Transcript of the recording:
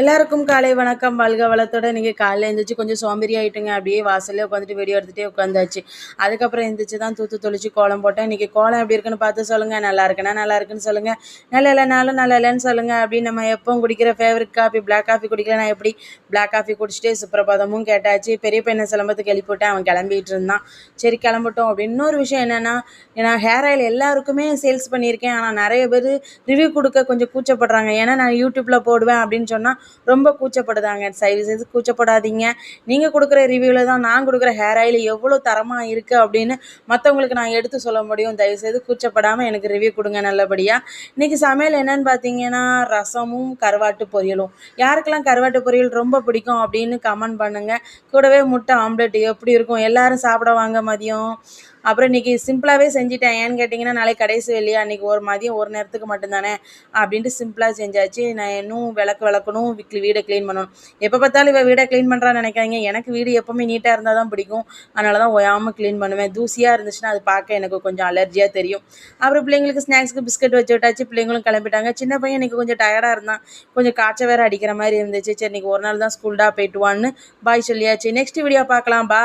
எல்லாருக்கும் காலை வணக்கம். வாழ்க வளத்தோட நீங்கள் காலையில் எழுந்திரிச்சு கொஞ்சம் சோம்பேறி ஆகிட்டுங்க அப்படியே வாசல்லே உட்காந்துட்டு வீடியோ எடுத்துகிட்டே உட்காந்தாச்சு அதுக்கப்புறம் எழுந்திரிச்சு தான் தூத்து தொளிச்சு கோலம் போட்டேன். இன்றைக்கி கோலம் எப்படி இருக்குன்னு பார்த்து சொல்லுங்கள் நல்லா இருக்குன்னா நல்லா இருக்குன்னு சொல்லுங்கள் நல்லா இல்லைனாலும் நல்லா இல்லைன்னு சொல்லுங்கள் அப்படின்னு நம்ம எப்பவும் குடிக்கிற ஃபேவரட் காஃபி பிளாக் காஃபி குடிக்கல நான் எப்படி? பிளாக் காஃபி குடிச்சிட்டு சுப்பிரபாதமும் கேட்டாச்சு. பெரிய பையனை சிலம்பத்துக்கு எழுப்பிவிட்டேன். அவன் கிளம்பிட்டு இருந்தான். சரி கிளம்பட்டும். அப்படின்னு இன்னொரு விஷயம் என்னென்னா நான் ஹேர் ஆயில் எல்லாருக்குமே சேல்ஸ் பண்ணியிருக்கேன். ஆனால் நிறைய பேர் ரிவ்யூ கொடுக்க கொஞ்சம் கூச்சப்படுறாங்க. ஏன்னா நான் யூடியூப்பில் போடுவேன் அப்படின்னு சொன்னால் ரொம்ப கூச்சப்படுதாங்க. தயவு செய்து கூச்சப்படாதீங்க. நீங்கள் கொடுக்குற ரிவ்யூவில் தான் நான் கொடுக்குற ஹேர் ஆயில் எவ்வளோ தரமாக இருக்குது அப்படின்னு மற்றவங்களுக்கு நான் எடுத்து சொல்ல முடியும். தயவு செய்து கூச்சப்படாமல் எனக்கு ரிவ்யூ கொடுங்க நல்லபடியாக இன்றைக்கி சமையல் என்னன்னு பார்த்தீங்கன்னா ரசமும் கருவாட்டு பொரியலும். யாருக்கெல்லாம் கருவாட்டு பொரியல் ரொம்ப பிடிக்கும் அப்படின்னு கமெண்ட் பண்ணுங்கள் கூடவே முட்டை ஆம்லெட் எப்படி இருக்கும்? எல்லோரும் சாப்பிட வாங்க மதியம். அப்புறம் இன்றைக்கி சிம்பிளாகவே செஞ்சுட்டேன். ஏன்னு கேட்டிங்கன்னா நாளைக்கு கடைசி இல்லையா அன்றைக்கி ஒரு மதியம் ஒரு நேரத்துக்கு மட்டும்தானே அப்படின்ட்டு சிம்பிளாக செஞ்சாச்சு. நான் இன்னும் விளக்கு விளக்கணும் வீடை க்ளீன் பண்ணணும். எப்போ பார்த்தாலும் இவள் வீடை க்ளீன் பண்ணுறான்னு நினைக்காங்க எனக்கு வீடு எப்போவுமே நீட்டாக இருந்தால் தான் பிடிக்கும். அதனால தான் ஓயாமல் க்ளீன் பண்ணுவேன். தூசியாக இருந்துச்சுன்னா அது பார்க்க எனக்கு கொஞ்சம் அலர்ஜியாக தெரியும். அப்புறம் பிள்ளைங்களுக்கு ஸ்நாக்ஸ்க்கு பிஸ்கட் வச்சு விட்டாச்சு. பிள்ளைங்களும் கிளம்பிட்டாங்க. சின்ன பையன் எனக்கு கொஞ்சம் டயர்டாக இருந்தான். கொஞ்சம் காய்ச்ச வேறு அடிக்கிற மாதிரி இருந்துச்சு. சரி இன்றைக்கி ஒரு நாள் தான் ஸ்கூல்டாக போயிட்டு வான்னு பாய் சொல்லியாச்சு. நெக்ஸ்ட் வீடியோ பார்க்கலாம். பா